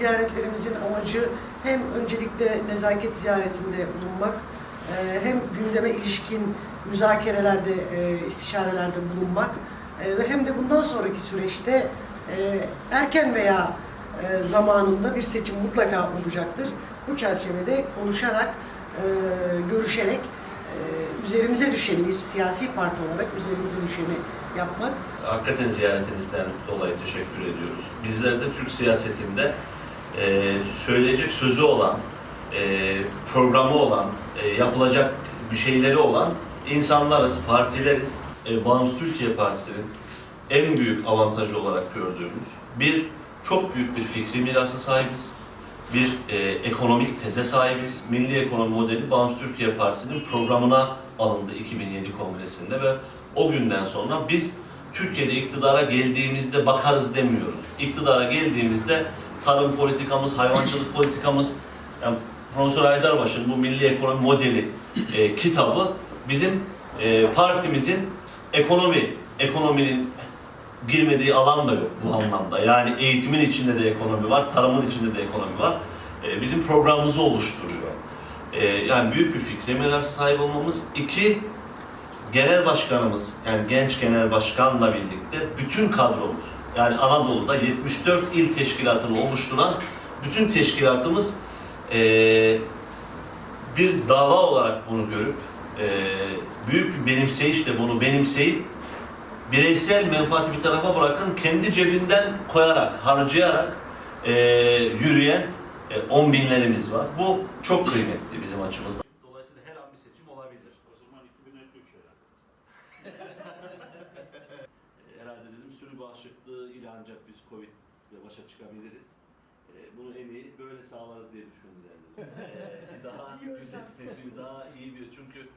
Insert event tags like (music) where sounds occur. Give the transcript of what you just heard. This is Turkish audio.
ziyaretlerimizin amacı hem öncelikle nezaket ziyaretinde bulunmak, e, hem gündeme ilişkin müzakerelerde, e, istişarelerde bulunmak e, ve hem de bundan sonraki süreçte erken veya zamanında bir seçim mutlaka olacaktır. Bu çerçevede konuşarak, görüşerek üzerimize düşeni bir siyasi parti olarak üzerimize düşeni yapmak Hakikaten ziyaretinizden dolayı teşekkür ediyoruz. Bizler de Türk siyasetinde e, söyleyecek sözü olan, e, programı olan, e, yapılacak bir şeyleri olan insanlarız, partileriz. E, Bağımsız Türkiye Partisi'nin en büyük avantajı olarak gördüğümüz bir çok büyük bir fikri mirası sahibiz. Bir e, ekonomik teze sahibiz. Milli Ekonomi Modeli Bağımsız Türkiye Partisi'nin programına alındı 2007 kongresinde ve o günden sonra biz Türkiye'de iktidara geldiğimizde bakarız demiyoruz. İktidara geldiğimizde tarım politikamız, hayvancılık politikamız, yani Profesör Aydarbaş'ın bu Milli Ekonomi Modeli e, kitabı bizim e, partimizin ekonomi, ekonominin girmediği alan da yok bu anlamda. Yani eğitimin içinde de ekonomi var, tarımın içinde de ekonomi var. E, bizim programımızı oluşturuyor. E, yani büyük bir fikre mirası sahip olmamız. İki, genel başkanımız, yani genç genel başkanla birlikte bütün kadromuz, yani Anadolu'da 74 il teşkilatını oluşturan bütün teşkilatımız eee, bir dava olarak bunu görüp eee, büyük bir benimseyişle bunu benimseyip bireysel menfaati bir tarafa bırakın kendi cebinden koyarak, harcayarak eee, yürüyen e, on binlerimiz var. Bu çok kıymetli bizim açımızdan. Dolayısıyla her an bir seçim olabilir. O zaman 2053 herhalde. (laughs) bağışıklığı ile ancak biz Covid ile başa çıkabiliriz. Ee, bunu en iyi böyle sağlarız diye düşündüler. (laughs) Ee, daha güzel, (laughs) daha iyi bir çünkü